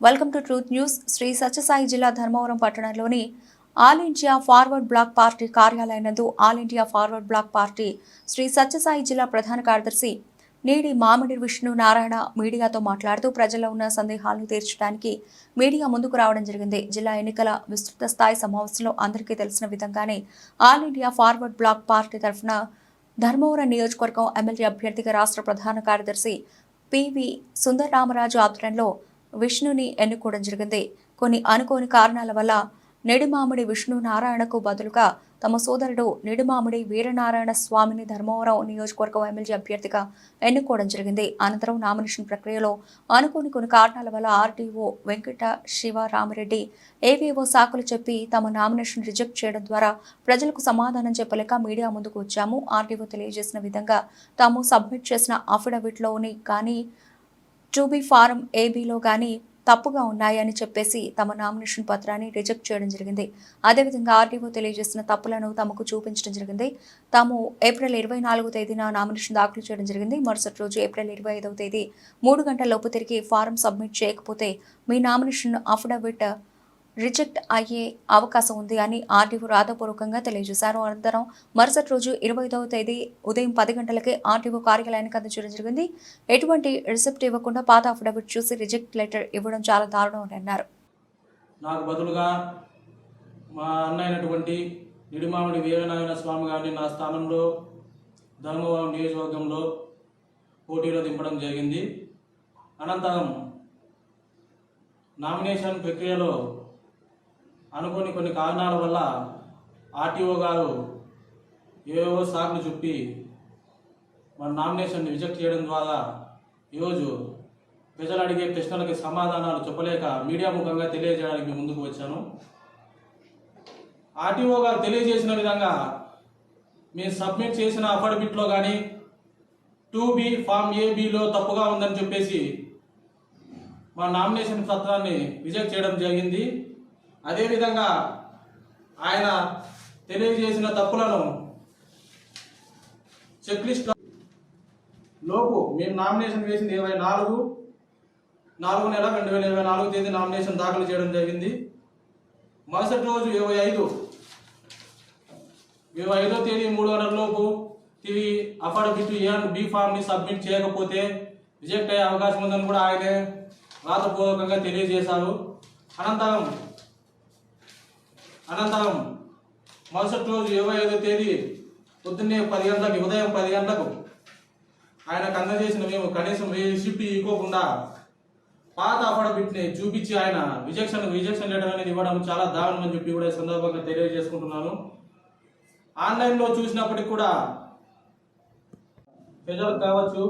Welcome to truth news Sri Sathya Sai Dharmavaram పట్టణంలోని all India forward black party కార్యాలయనందు all India forward black party Sri Sathya Sai జిల్లా ప్రధాన కార్యదర్శి నేడి మామిడి విష్ణు నారాయణ మీడియాతో మాట్లాడుతూ ప్రజల్లో ఉన్న సందేహాలను తీర్చడానికి మీడియా ముందుకు రావడం జరిగింది. జిల్లా ఎన్నికల విస్తృత స్థాయి సమావేశంలో అందరికీ తెలిసిన విధంగానే all India forward bloc party తరఫున ధర్మవరం నియోజకవర్గం ఎమ్మెల్యే అభ్యర్థిగా రాష్ట్ర ప్రధాన కార్యదర్శి పివి సుందరరామరాజు ఆధ్వర్యంలో విష్ణుని ఎన్నుకోవడం జరిగింది. కొన్ని అనుకోని కారణాల వల్ల నెడిమామిడి విష్ణు నారాయణకు బదులుగా తమ సోదరుడు నెడిమామిడి వీరనారాయణ స్వామిని ధర్మవరం నియోజకవర్గం ఎమ్మెల్యే అభ్యర్థిగా ఎన్నుకోవడం జరిగింది. అనంతరం నామినేషన్ ప్రక్రియలో అనుకోని కొన్ని కారణాల వల్ల ఆర్డీఓ వెంకట శివ రామిరెడ్డి ఏవేవో సాకులు చెప్పి తమ నామినేషన్ రిజెక్ట్ చేయడం ద్వారా ప్రజలకు సమాధానం చెప్పలేక మీడియా ముందుకు వచ్చాము. ఆర్డీఓ తెలియజేసిన విధంగా తాము సబ్మిట్ చేసిన అఫిడవిట్లోని కానీ జూబీ ఫారం ఏబీలో కానీ తప్పుగా ఉన్నాయని చెప్పేసి తమ నామినేషన్ పత్రాన్ని రిజెక్ట్ చేయడం జరిగింది. అదేవిధంగా ఆర్డీఓ తెలియజేసిన తప్పులను తమకు చూపించడం జరిగింది. తాము ఏప్రిల్ ఇరవై నాలుగో తేదీన నామినేషన్ దాఖలు చేయడం జరిగింది. మరుసటి రోజు ఏప్రిల్ ఇరవై ఐదవ తేదీ మూడు గంటల లోపు తిరిగి ఫారం సబ్మిట్ చేయకపోతే మీ నామినేషన్ అఫిడవిట్ రిజెక్ట్ అయ్యే అవకాశం ఉంది అని ఆర్టీఓ రాతపూర్వకంగా తెలియజేశారు. అనంతరం మరుసటి రోజు ఇరవై తేదీ ఉదయం పది గంటలకే ఆర్టీఓ కార్యాలయానికి అందజేయడం జరిగింది. ఎటువంటి రిసిప్ట్ ఇవ్వకుండా పాత అఫిడవిట్ చూసి రిజెక్ట్ లెటర్ ఇవ్వడం చాలా దారుణం అని అన్నారు. నాకు బదులుగా మా అన్న అయినటువంటి నిడిమామిడి వీరనారాయణ స్వామి గారిని నా స్థానంలో ధర్మవరం నియోజకవర్గంలో పోటీలో దింపడం జరిగింది. అనంతరం నామినేషన్ ప్రక్రియలో అనుకోని కొన్ని కారణాల వల్ల ఆర్టీఓ గారు ఏవేవో సాకులు చెప్పి మన నామినేషన్ని రిజెక్ట్ చేయడం ద్వారా ఈరోజు ప్రజలు అడిగే ప్రశ్నలకి సమాధానాలు చెప్పలేక మీడియా ముఖంగా తెలియజేయడానికి ముందుకు వచ్చాను. ఆర్టీఓ గారు తెలియజేసిన విధంగా మేము సబ్మిట్ చేసిన అఫిడవిట్లో కానీ టూ బి ఫామ్ ఏబిలో తప్పుగా ఉందని చెప్పేసి మా నామినేషన్ పత్రాన్ని రిజెక్ట్ చేయడం జరిగింది. అదేవిధంగా ఆయన తెలియజేసిన తప్పులను చెక్ లిస్ట్ లోపు మేము నామినేషన్ వేసింది ఇరవై నాలుగు నాలుగు నెల రెండు వేల ఇరవై నాలుగు తేదీ నామినేషన్ దాఖలు చేయడం జరిగింది. మరుసటి రోజు ఇరవై ఐదు ఇరవై ఐదో తేదీ మూడు గంటల లోపు తిరిగి అఫిడవిట్ ఏ అండ్ బి ఫామ్ని సబ్మిట్ చేయకపోతే రిజెక్ట్ అయ్యే అవకాశం ఉందని కూడా ఆయనే రాతపూర్వకంగా తెలియజేశారు. అనంతరం అనంతరం మరుసటి రోజు ఇరవై ఐదో తేదీ పొద్దున్నే పది గంటలకు ఉదయం పది గంటలకు ఆయనకు అందజేసిన మేము కనీసం రిసిప్ట్ ఇవ్వకుండా పాత అఫడబిట్ని చూపించి ఆయన రిజెక్షన్ రిజెక్షన్ లెటర్ అనేది ఇవ్వడం చాలా దారుణం అని చెప్పి కూడా సందర్భంగా తెలియజేసుకుంటున్నాను. ఆన్లైన్లో చూసినప్పటికి కూడా ప్రజలకు కావచ్చు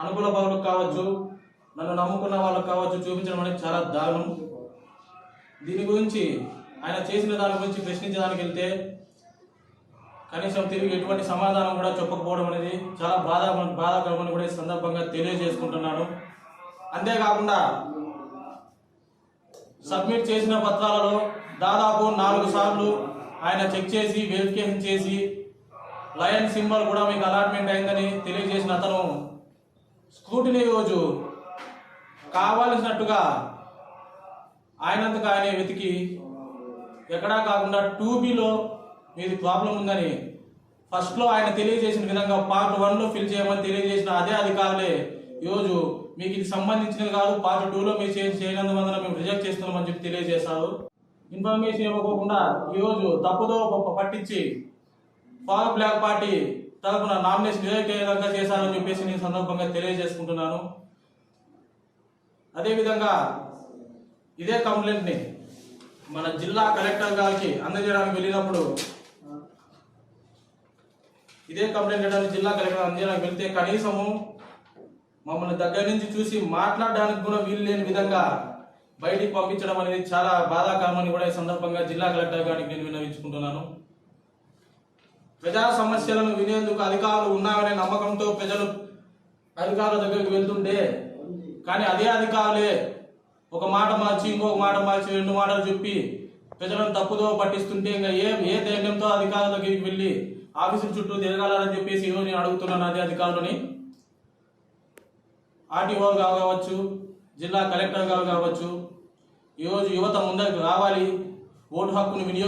అనుకూల పనులకు కావచ్చు నన్ను నమ్ముకున్న వాళ్ళకు కావచ్చు చూపించడం అనేది చాలా దారుణం. దీని గురించి ఆయన చేసిన దాని గురించి ప్రశ్నించడానికి వెళ్తే కనీసం తిరిగి ఎటువంటి సమాధానం కూడా చెప్పకపోవడం అనేది చాలా బాధ బాధాకరమని కూడా ఈ సందర్భంగా తెలియజేసుకుంటున్నాను. అంతేకాకుండా సబ్మిట్ చేసిన పత్రాలలో దాదాపు నాలుగు సార్లు ఆయన చెక్ చేసి వెరిఫికేషన్ చేసి లయన్ సింబల్ కూడా మీకు అలాట్మెంట్ అయిందని తెలియజేసిన అతను స్క్రూటినీ రోజు కావాల్సినట్టుగా ఆయనంతకు ఆయన వెతికి ఎక్కడా కాకుండా టూ బీలో మీది ప్రాబ్లం ఉందని ఫస్ట్లో ఆయన తెలియజేసిన విధంగా పార్ట్ వన్లో ఫిల్ చేయమని తెలియజేసిన అదే అధికారులే ఈరోజు మీకు ఇది సంబంధించినది కాదు పార్ట్ టూలో మీరు చేంజ్ చేయనందువలన మేము రిజెక్ట్ చేస్తున్నామని చెప్పి తెలియజేశారు. ఇన్ఫర్మేషన్ ఇవ్వకోకుండా ఈరోజు తప్పుదో పట్టించి ఫార్ బ్లాక్ పార్టీ తరపున నామినేషన్ రిజెక్ట్ అయ్యే విధంగా చేశారని చెప్పేసి నేను సందర్భంగా తెలియజేసుకుంటున్నాను. అదేవిధంగా ఇదే కంప్లైంట్ని మన జిల్లా కలెక్టర్ గారికి అందజేయడానికి వెళ్ళినప్పుడు ఇదే కంప్లైంట్ చేయడానికి జిల్లా కలెక్టర్ అందజేయడానికి వెళ్తే కనీసము మమ్మల్ని దగ్గర నుంచి చూసి మాట్లాడడానికి కూడా వీలు లేని విధంగా బయటికి పంపించడం అనేది చాలా బాధాకరమని కూడా ఈ సందర్భంగా జిల్లా కలెక్టర్ గారికి నేను విన్నవించుకుంటున్నాను. ప్రజా సమస్యలను వినేందుకు అధికారులు ఉన్నారనే నమ్మకంతో ప్రజలు అధికారుల దగ్గరికి వెళ్తుంటే కానీ అదే అధికారులే ఒక మాట మార్చి ఇంకొక మాట మార్చి రెండు మాటలు చెప్పి ప్రజలను తప్పుదో పట్టిస్తుంటే ఇంకా ఏ ఏ ధైర్యంతో అధికారుల దగ్గరికి వెళ్ళి ఆఫీసుల చుట్టూ తిరగాలని చెప్పేసి ఈరోజు నేను అడుగుతున్నాను అదే అధికారులని. ఆర్టీఓ కావచ్చు జిల్లా కలెక్టర్ గారు కావచ్చు ఈరోజు యువత ముందరికి రావాలి ఓటు హక్కును వినియోగ